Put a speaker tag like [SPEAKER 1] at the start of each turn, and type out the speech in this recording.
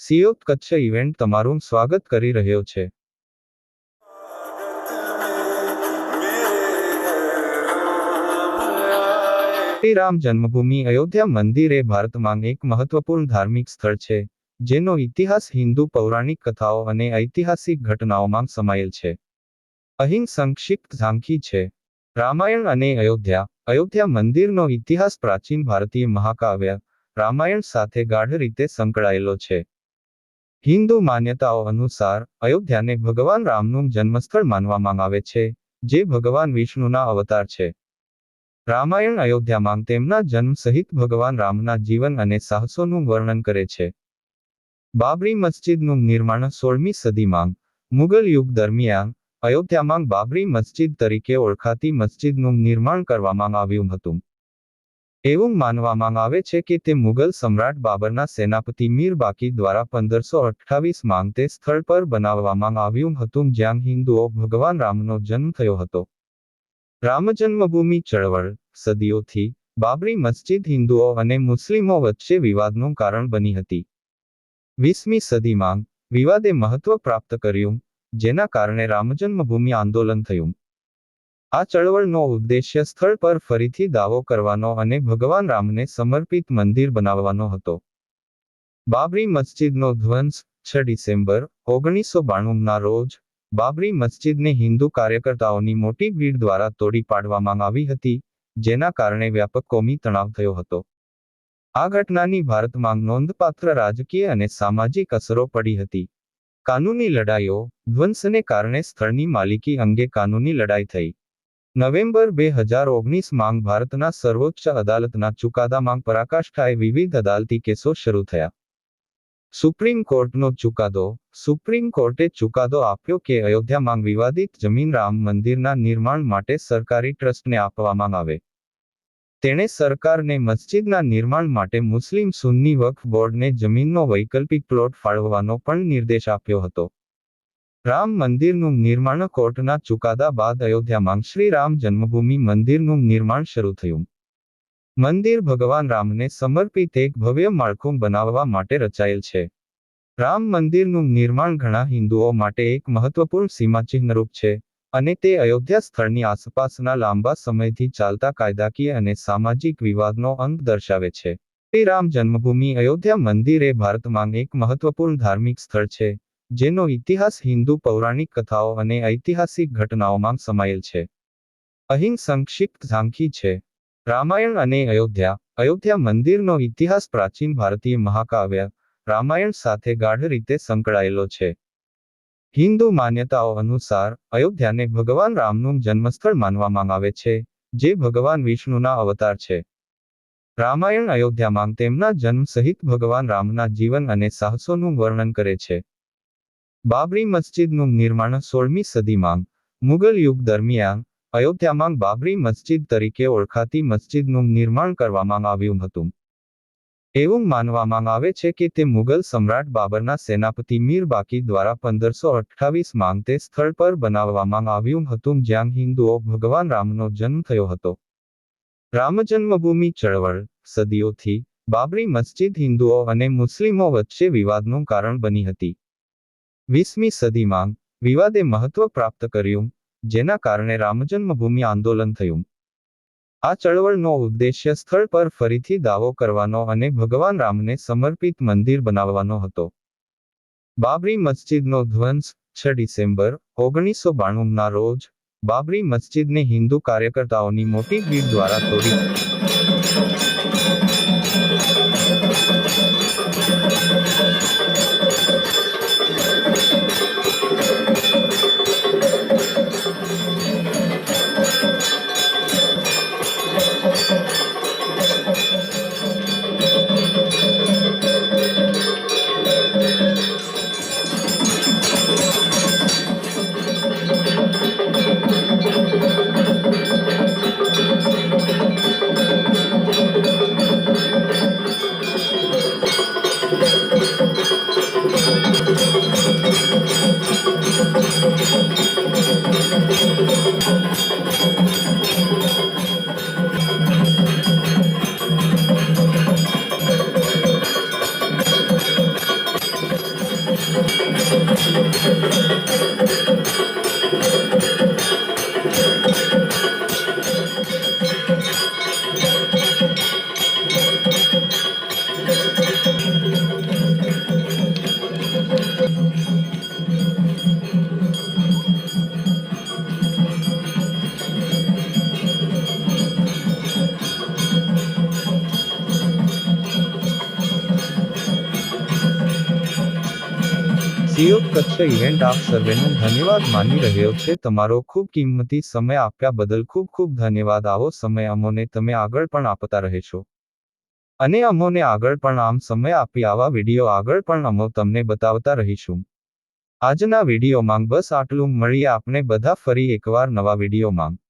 [SPEAKER 1] Siyot Kutch event તમારું સ્વાગત કરી રહ્યો છે. રામ જન્મભૂમિ અયોધ્યા મંદિર એ ભારતમાં એક મહત્વપૂર્ણ ધાર્મિક સ્થળ છે, જેનો ઇતિહાસ હિન્દુ પૌરાણિક કથાઓ અને ઐતિહાસિક ઘટનાઓમાં સમાયેલ છે. અહીં સંક્ષિપ્ત ઝાંખી છે. રામાયણ અને અયોધ્યા અયોધ્યા મંદિરનો ઇતિહાસ પ્રાચીન ભારતીય મહાકાવ્ય, રામાયણ સાથે ગાઢ રીતે સંકળાયેલો છે. હિન્દુ માન્યતાઓ અનુસાર અયોધ્યાને ભગવાન રામનું જન્મસ્થળ માનવામાં આવે છે, જે ભગવાન વિષ્ણુના અવતાર છે. રામાયણ અયોધ્યામાં તેમના જન્મ સહિત ભગવાન રામના જીવન અને સાહસોનું વર્ણન કરે છે. બાબરી મસ્જિદનું નિર્માણ સોળમી સદીમાં મુગલ યુગ દરમિયાન અયોધ્યામાં બાબરી મસ્જિદ તરીકે ઓળખાતી મસ્જિદનું નિર્માણ કરવામાં આવ્યું હતું. એવું માનવામાં આવે છે કે તે મુગલ સમ્રાટ બાબરના સેનાપતિ મીર બાકી દ્વારા પંદરસો અઠ્ઠાવીસમાં તે સ્થળ પર બનાવવામાં આવ્યું હતું જ્યાં હિન્દુઓ ભગવાન રામનો જન્મ થયો હતો. રામજન્મભૂમિ ચળવળ, સદીઓથી બાબરી મસ્જિદ હિન્દુઓ અને મુસ્લિમો વચ્ચે વિવાદનું કારણ બની હતી. વીસમી સદીમાં વિવાદે મહત્વ પ્રાપ્ત કર્યું, જેના કારણે રામજન્મભૂમિ આંદોલન થયું. આ ચળવળનો ઉદ્દેશ્ય સ્થળ પર ફરીથી દાવો કરવાનો અને ભગવાન રામને સમર્પિત મંદિર બનાવવાનો હતો. બાબરી મસ્જિદનો ધ્વંસ, છ ડિસેમ્બર, ઓગણીસો બાણુંના રોજ, બાબરી મસ્જિદને હિન્દુ કાર્યકર્તાઓની મોટી ભીડ દ્વારા તોડી પાડવામાં આવી હતી, જેના કારણે વ્યાપક કોમી તણાવ થયો હતો. આ ઘટનાની ભારતમાં નોંધપાત્ર રાજકીય અને સામાજિક અસરો પડી હતી. કાનૂની લડાઈઓ, ધ્વંસને કારણે સ્થળની માલિકી અંગે કાનૂની લડાઈ થઈ. નવેમ્બર બે હજાર ઓગણીસ માંગ ભારતના સર્વોચ્ચ અદાલતના ચુકાદામાં પરાકાષ્ઠાએ વિવિધ અદાલતી કેસો શરૂ થયા. સુપ્રીમ કોર્ટનો ચુકાદો. સુપ્રીમ કોર્ટે ચુકાદો આપ્યો કે અયોધ્યામાં વિવાદિત જમીન રામ મંદિરના નિર્માણ માટે સરકારી ટ્રસ્ટને આપવામાં આવે. તેણે સરકારને મસ્જિદના નિર્માણ માટે મુસ્લિમ સુન્ની વક્ફ બોર્ડને જમીનનો વૈકલ્પિક પ્લોટ ફાળવવાનો પણ નિર્દેશ આપ્યો હતો. રામ મંદિરનું નિર્માણ કોર્ટના ચુકાદા બાદ અયોધ્યામાં શ્રી રામ જન્મભૂમિ મંદિરનું નિર્માણ શરૂ થયું. મંદિર ભગવાન રામને સમર્પિત એક ભવ્ય માળખું બનાવવા માટે રચાયેલ છે. રામ મંદિરનું નિર્માણ ઘણા હિન્દુઓ માટે એક મહત્વપૂર્ણ સીમાચિહ્નરૂપ છે અને તે અયોધ્યા સ્થળની આસપાસના લાંબા સમયથી ચાલતા કાયદાકીય અને સામાજિક વિવાદનો અંત દર્શાવે છે. શ્રી રામ જન્મભૂમિ અયોધ્યા મંદિર એ ભારતમાં એક મહત્વપૂર્ણ ધાર્મિક સ્થળ છે. જેનો ઇતિહાસ હિન્દુ પૌરાણિક કથાઓ અને ઐતિહાસિક ઘટનાઓમાં સમાયેલ છે. અહીં સંક્ષિપ્ત ઝાંખી છે. રામાયણ અને અયોધ્યા. અયોધ્યા મંદિરનો ઇતિહાસ પ્રાચીન ભારતીય મહાકાવ્ય રામાયણ સાથે ગાઢ રીતે સંકળાયેલો છે. હિન્દુ માન્યતાઓ અનુસાર, અયોધ્યાને ભગવાન રામનું જન્મસ્થળ માનવામાં આવે છે, જે ભગવાન વિષ્ણુના અવતાર છે. રામાયણ અયોધ્યામાં તેમના જન્મ સહિત ભગવાન રામના જીવન અને સાહસોનું વર્ણન કરે છે. બાબરી મસ્જિદનું નિર્માણ સોળમી સદીમાં મુગલ યુગ દરમિયાન અયોધ્યામાં બાબરી મસ્જિદ તરીકે ઓળખાતી મસ્જિદનું નિર્માણ કરવામાં આવ્યું હતું. એવું માનવામાં આવે છે કે તે મુગલ સમ્રાટ બાબરના સેનાપતિ મીર બાકી દ્વારા પંદરસો અઠ્ઠાવીસમાં તે સ્થળ પર બનાવવામાં આવ્યું હતું જ્યાં હિન્દુઓ ભગવાન રામનો જન્મ થયો હતો. રામજન્મભૂમિ ચળવળ સદીઓથી બાબરી મસ્જિદ હિન્દુઓ અને મુસ્લિમો વચ્ચે વિવાદનું કારણ બની હતી. વીસમી સદીમાં વિવાદે મહત્વ પ્રાપ્ત કર્યું, જેના કારણે રામજન્મભૂમિ આંદોલન થયું. આ ચળવળનો ઉદ્દેશ્ય સ્થળ પર ફરીથી દાવો કરવાનો અને ભગવાન રામને સમર્પિત મંદિર બનાવવાનો હતો. બાબરી મસ્જિદનો ધ્વંસ, છ ડિસેમ્બર, ઓગણીસો બાણુંના રોજ, બાબરી મસ્જિદને હિન્દુ કાર્યકર્તાઓની મોટી ભીડ દ્વારા તોડી સિયોગ કચ્છ ઇવેન્ટ આપ સર્વેનો ધન્યવાદ માની રહ્યો છે. તમારો ખૂબ કિંમતી સમય આપ્યા બદલ ખૂબ ખૂબ ધન્યવાદ. આવો સમય અમોને તમે આગળ પણ આપતા રહેશો અને અમોને આગળ પણ આમ સમય આપી આવા વીડિયો આગળ પણ અમો તમને બતાવતા રહીશું. આજના વિડીયોમાં બસ આટલું. મળીએ આપણે બધા ફરી એકવાર નવા વિડીયોમાં.